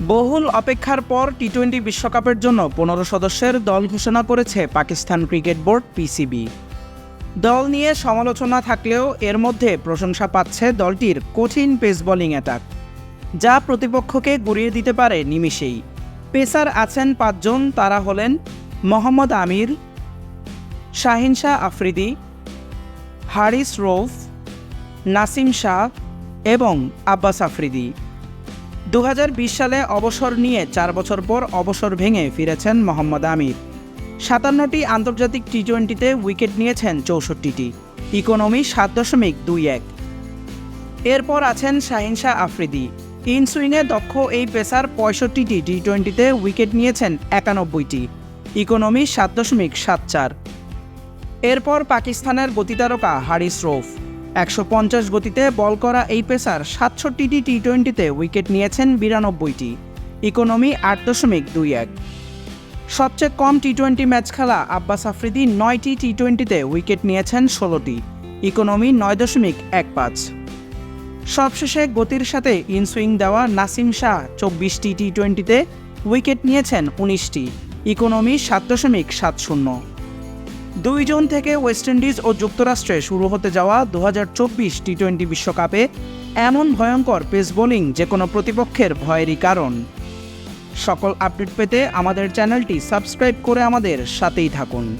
বহুল অপেক্ষার পর টি টোয়েন্টি বিশ্বকাপের জন্য পনেরো সদস্যের দল ঘোষণা করেছে পাকিস্তান ক্রিকেট বোর্ড পিসিবি দল নিয়ে সমালোচনা থাকলেও এর মধ্যে প্রশংসা পাচ্ছে দলটির কঠিন পেস বোলিং অ্যাটাক, যা প্রতিপক্ষকে গুড়িয়ে দিতে পারে নিমিষেই। পেসার আছেন পাঁচজন, তারা হলেন মোহাম্মদ আমির, শাহিন শাহ আফ্রিদি, হারিস রৌফ, নাসিম শাহ এবং আব্বাস আফ্রিদি। দু হাজার বিশ সালে অবসর নিয়ে চার বছর পর অবসর ভেঙে ফিরেছেন মোহাম্মদ আমির। সাতান্নটি আন্তর্জাতিক টি টোয়েন্টিতে উইকেট নিয়েছেন চৌষট্টিটি। ইকোনমি সাত দশমিক দুই এক। এরপর আছেন শাহিন শাহ আফ্রিদি। ইনসুইংয়ে দক্ষ এই পেসার পঁয়ষট্টিটি টি টোয়েন্টিতে উইকেট নিয়েছেন একানব্বইটি। ইকোনমি সাত দশমিক সাত চার। এরপর পাকিস্তানের গতিতারকা হারিস রৌফ। একশো পঞ্চাশ গতিতে বল করা এই পেসার সাতষট্টিটি টি টোয়েন্টিতে উইকেট নিয়েছেন বিরানব্বইটি। ইকোনমি আট দশমিক দুই এক। সবচেয়ে কম টি টোয়েন্টি ম্যাচ খেলা আব্বাস আফ্রিদি নয়টি টি টোয়েন্টিতে উইকেট নিয়েছেন ষোলোটি। ইকোনমি নয় দশমিক এক পাঁচ। সবশেষে গতির সাথে ইনসুইং দেওয়া নাসিম শাহ চব্বিশটি টি টোয়েন্টিতে উইকেট নিয়েছেন উনিশটি। ইকোনমি সাত দশমিক সাত শূন্য। দুই জুন থেকে ওয়েস্ট ইন্ডিজ ও যুক্তরাষ্ট্রে শুরু হতে যাওয়া দু হাজার চব্বিশ টি টোয়েন্টি বিশ্বকাপে এমন ভয়ঙ্কর পেস বোলিং যে কোনো প্রতিপক্ষের ভয়েরই কারণ। সকল আপডেট পেতে আমাদের চ্যানেলটি সাবস্ক্রাইব করে আমাদের সাথেই থাকুন।